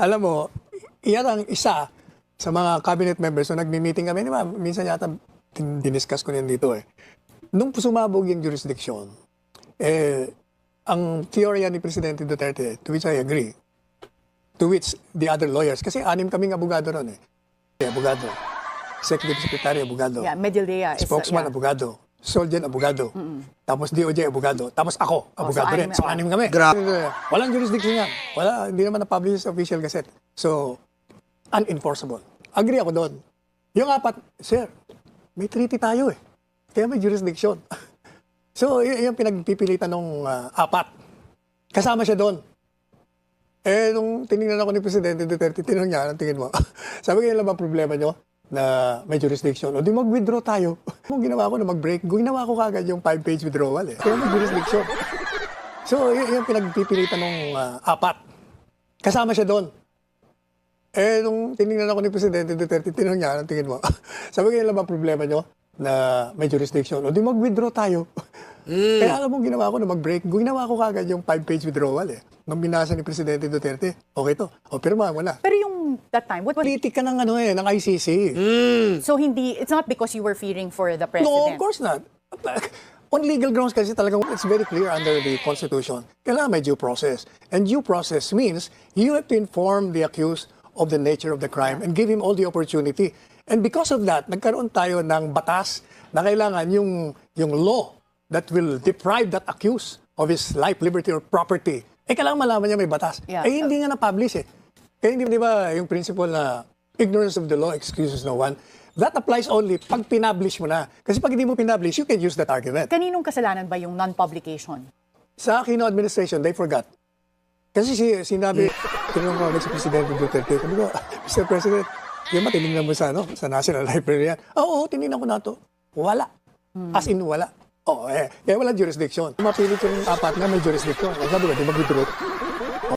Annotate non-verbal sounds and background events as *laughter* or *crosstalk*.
Alam mo, iyan ang isa sa mga cabinet members na nagmi-meeting kami. Di ba? Minsan yata din- diniscuss ko yan dito eh. Nung sumabog yung jurisdiction, eh, ang teorya ni Presidente Duterte, to which I agree, to which the other lawyers, kasi anim kaming abogado ron eh. Abogado. Executive Secretary, abogado. Yeah, Medellea is... uh, Spokesman, yeah. abogado. Soldier, abogado. Tapos DOJ, abogado. Tapos ako, abogado so rin. So, anim kami. Grabe. Walang jurisdiction yan. Wala, hindi naman na-publish sa official gazette. So, unenforceable. Agree ako doon. Yung apat, sir, may treaty tayo eh. Kaya may jurisdiction. *laughs* so, y- yung pinagpipilitan ng apat. Kasama siya doon. Eh, nung tinignan ako ni Presidente Duterte, tinanong niya, anong tingin mo? *laughs* Sabi ko, yun lang ba problema nyo? Na may jurisdiction. O di mag-withdraw tayo. *laughs* Kung ginawa ko na mag-break, ginawa ko kagad yung five-page withdrawal eh. Kaya may jurisdiction. *laughs* So, y- yung pinagpipilitan ng apat. Kasama siya doon. Eh, nung tinignan ako ni Presidente Duterte, tinanong niya, anong tingin mo? *laughs* Sabi ko, yun lang ba problema nyo? na may jurisdiction. O di mag-withdraw tayo. Kaya alam mo, ginawa ko na mag-break. Ginawa ko kagad yung five-page withdrawal eh. Nung binasa ni Presidente Duterte, okay to. O, pirma mo na. Pero yung that time, what was... Politika ng ano eh, ng ICC. So hindi, it's not because you were fearing for the president? No, of course not. *laughs* On legal grounds kasi talagang it's very clear under the Constitution. Kailangan may due process. And due process means you have to inform the accused of the nature of the crime and give him all the opportunity. And because of that, nagkaroon tayo ng batas na kailangan yung, yung law that will deprive that accused of his life, liberty, or property. Eh, kailangan malaman niya may batas. Yeah. Eh, hindi nga na-publish eh. Kaya hindi, di ba, yung principle na ignorance of the law excuses no one, that applies only pag pinablish mo na. Kasi pag hindi mo pinablish, you can use that argument. Kaninong kasalanan ba yung non-publication? Sa Aquino administration, they forgot. Kasi si, sinabi, tinanong ko agad si Presidente Duterte, sabi ko, *laughs* Mr. President, yung ba tinignan mo sa, ano, sa National Library yan? Oo, oo, tinignan ko na to. Wala. As in, wala. Oo, eh. Kaya walang jurisdiction. Mapilit yung apat na may jurisdiction. Sabi ko, di mag-withdraw.